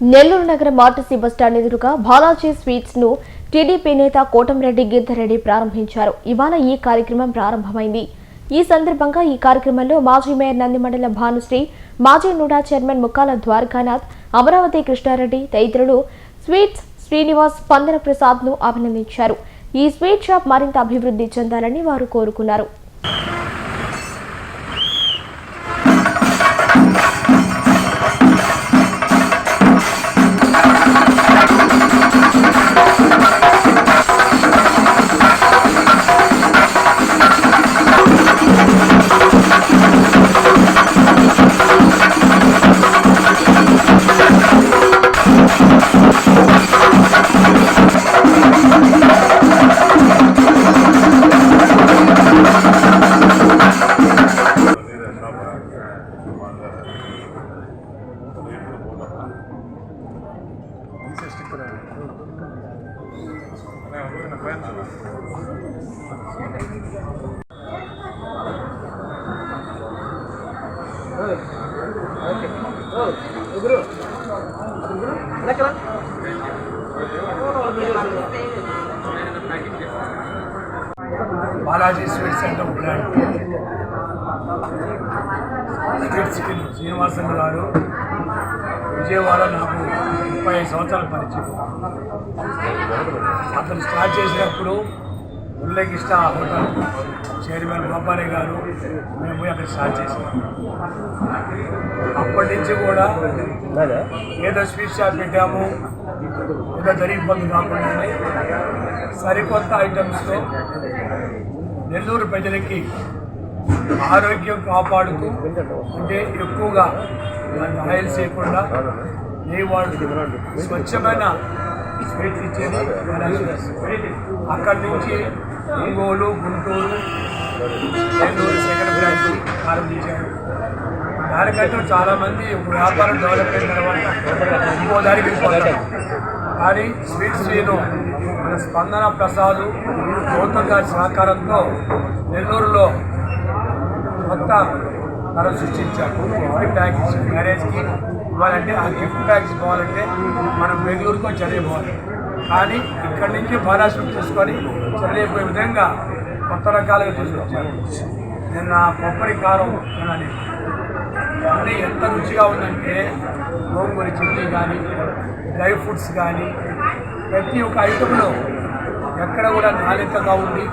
నెల్లూరు నగరం RTC bus stand ఎదురుగా Balaji స్వీట్స్ను TDP నేత కోటంరెడ్డి గిద్దరెడ్డి ప్రారంభించారు. ఇవాళ ఈ కార్యక్రమం ప్రారంభమైంది. ఈ సందర్భంగా ఈ కార్యక్రమంలో మాజీ మేయర్ నందిమండల భానుశ్రీ మాజీ నూడా చైర్మన్ ముక్కాల ద్వారకానాథ్ అమరావతి కృష్ణారెడ్డి తదితరులు స్వీట్స్ శ్రీనివాస్ స్పందన ప్రసాద్ను అభినందించారు. ఈ స్వీట్ షాప్ మరింత అభివృద్ధి చెందాలని వారు కోరుకున్నారు. Balaji sweets and brand. Sweets chicken Srinivasan గారు విజయవాడ నాకు ముప్పై ఐదు సంవత్సరాల పరిచయం అతను స్టార్ట్ చేసినప్పుడు ఉల్లేఖిష్ట హోటల్ చైర్మన్ గోపాలయ్య గారు మేము పోయి అక్కడ స్టార్ట్ చేసాం. అప్పటి నుంచి కూడా ఏదో స్వీట్ షాప్ పెట్టాము ఏదో జరిగిపోతుంది కాకుండా సరికొత్త ఐటమ్స్తో నెల్లూరు ప్రజలకి ఆరోగ్యం కాపాడుతూ అంటే ఎక్కువగా దాన్ని ఆయిల్ చేయకుండా నెయ్యి స్వచ్ఛమైన స్వీట్ ఇచ్చేది అక్కడి నుంచి ఒంగోలు గుంటూరు నెల్లూరు సెకండ్ బ్రాంచ్ ప్రారంభించారు దానికంటూ చాలామంది వ్యాపారం డెవలప్ అయిన తర్వాత ఇంకో దానికి వెళ్ళిపోతారు. కానీ స్వీట్ శ్రీను మన స్పందన ప్రసాద్ గౌతమ్ గారి సహకారంతో నెల్లూరులో కొత్త తను సృష్టించారు. ప్యాకేజ్ మ్యారేజ్కి ఇవ్వాలంటే ఆ గిఫ్ట్ బ్యాగ్స్ పోవాలంటే మనం బెంగళూరుకో చెన్నై పోవాలి కానీ ఇక్కడి నుంచి మహారాష్ట్ర తీసుకొని చెన్నై పోయే విధంగా కొత్త రకాలుగా తీసుకొచ్చారు. నిన్న కొబ్బరి కారం తినాలి అన్నీ ఎంత రుచిగా ఉందంటే గోంగూర చట్నీ కానీ డ్రై ఫ్రూట్స్ కానీ ప్రతి ఒక్క ఐటెంలో ఎక్కడ కూడా నాణ్యతగా ఉంది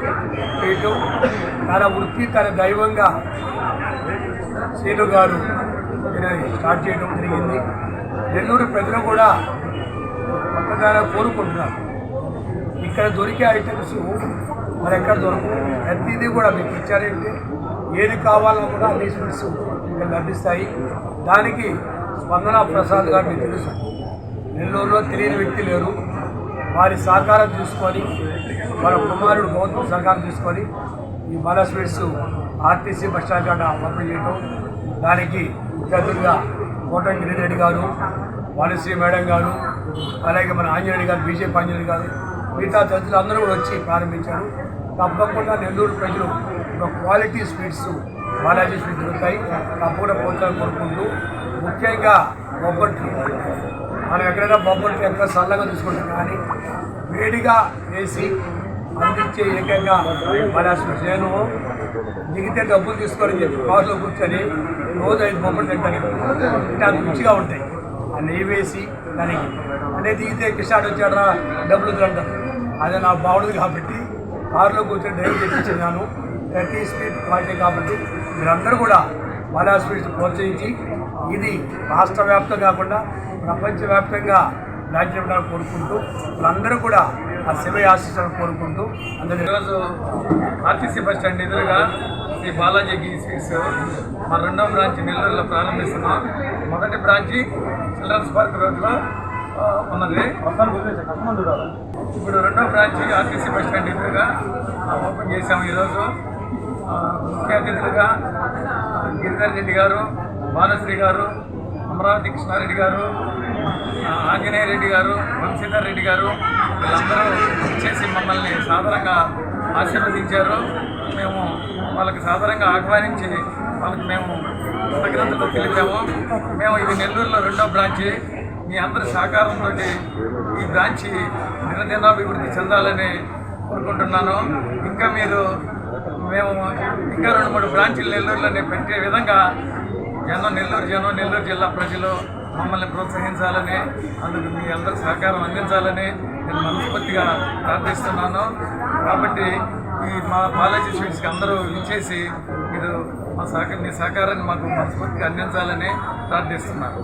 ఇటు తన వృత్తి తన దైవంగా శ్రీను గారు దీనిని స్టార్ట్ చేయడం జరిగింది. నెల్లూరు ప్రజలు కూడా కొత్తగా కోరుకుంటున్నారు. ఇక్కడ దొరికే ఐటమ్స్ మరి ఎక్కడ దొరకవు. ప్రతిదీ కూడా మీకు ఇచ్చారంటే ఏది కావాలన్నా కూడా అన్ని స్వీట్స్ ఇక్కడ లభిస్తాయి. దానికి స్పందన ప్రసాద్ గారు మీకు తెలుసు. నెల్లూరులో తెలియని వ్యక్తి లేరు. వారి సహకారం తీసుకొని వాళ్ళ కుమారుడు గౌతమ్ సహకారం తీసుకొని ఈ Bala sweets RTC bus stand కాడ ఓపెన్ చేయటం. దానికి ముఖ్య అతిథిగా కోటం గారు వాణిశ్రీ మేడం గారు అలాగే మన ఆంజనేయుడు గారు బీజేపీ ఆంజనేయుడు గారు మిగతా తదితరులు అందరూ కూడా వచ్చి ప్రారంభించారు. తప్పకుండా నెల్లూరు ప్రజలు ఒక క్వాలిటీ స్వీట్స్ బాలాజీ స్వీట్స్ దొరుకుతాయి. తప్పకుండా పోతాను కోరుకుంటూ ముఖ్యంగా బొబ్బట్లు. మనం ఎక్కడైనా బొబ్బట్లు ఎక్కడ సల్లగా తీసుకుంటాం కానీ వేడిగా వేసి అందించే ఏకంగా బాలాజీ స్వీట్స్. నేను దిగితే డబ్బులు తీసుకొని చెప్పి కారులో కూర్చొని రోజు ఐదు బొమ్మలు తింటాను అంటే అంత రుచిగా ఉంటాయి. ఆ నెయ్యి వేసి దానికి అదే దిగితే కిషాడ్ వచ్చాడరా డబ్బులు వద్దంటారు అది నా బాగుండదు కాబట్టి కారులో కూర్చొని డ్రైవ్ చేయించినాను ప్రతి స్పీడ్ క్వాలిటీ కాబట్టి మీరందరూ కూడా బాలా స్పీడ్స్ ప్రోత్సహించి ఇది రాష్ట్ర వ్యాప్తం కాకుండా ప్రపంచవ్యాప్తంగా రాజ్యం కోరుకుంటూ అందరూ కూడా ఆ శివ ఆశిస్తాను కోరుకుంటూ అందులో ఈరోజు ఆర్టీసీ బస్ స్టాండ్ ఎదురుగా శ్రీ బాలాజీ గీ స్వీట్స్ మా రెండవ బ్రాంచ్ నెల్లూరులో ప్రారంభిస్తున్నాం. మొదటి బ్రాంచి చిల్డ్రన్స్ పార్క్ రోడ్లో ఉన్నది. ఇప్పుడు రెండవ బ్రాంచి ఆర్టీసీ బస్ స్టాండ్ ఎదురుగా ఆ, ఓపెన్ చేశాము ఈరోజు. ముఖ్య అతిథులుగా గిరిధర్ రెడ్డి గారు భానుశ్రీ గారు అమరావతి కృష్ణారెడ్డి గారు ఆంజనేయ రెడ్డి గారు వంశీధర్ రెడ్డి గారు వీళ్ళందరూ చేసి మమ్మల్ని సాధారణంగా ఆశీర్వదించారు. మేము వాళ్ళకి సాధారణంగా ఆహ్వానించి వాళ్ళకి మేము కృతజ్ఞతలు తెలిపాము. మేము ఇది నెల్లూరులో రెండో బ్రాంచి. మీ అందరి సహకారంతో ఈ బ్రాంచి నిరదినాభివృద్ధి చెందాలని కోరుకుంటున్నాను. ఇంకా మీరు మేము ఇంకా రెండు మూడు బ్రాంచీలు నెల్లూరులోనే పెట్టే విధంగా జనం నెల్లూరు జనం నెల్లూరు జిల్లా ప్రజలు మమ్మల్ని ప్రోత్సహించాలని అందుకు మీ అందరి సహకారం అందించాలని నేను మనస్ఫూర్తిగా ప్రార్థిస్తున్నాను. కాబట్టి ఈ మా బాలాజీ స్వీట్స్కి అందరూ ఇచ్చేసి మీరు మా సహకార మీ సహకారాన్ని మాకు మనస్ఫూర్తిగా అందించాలని ప్రార్థిస్తున్నాను.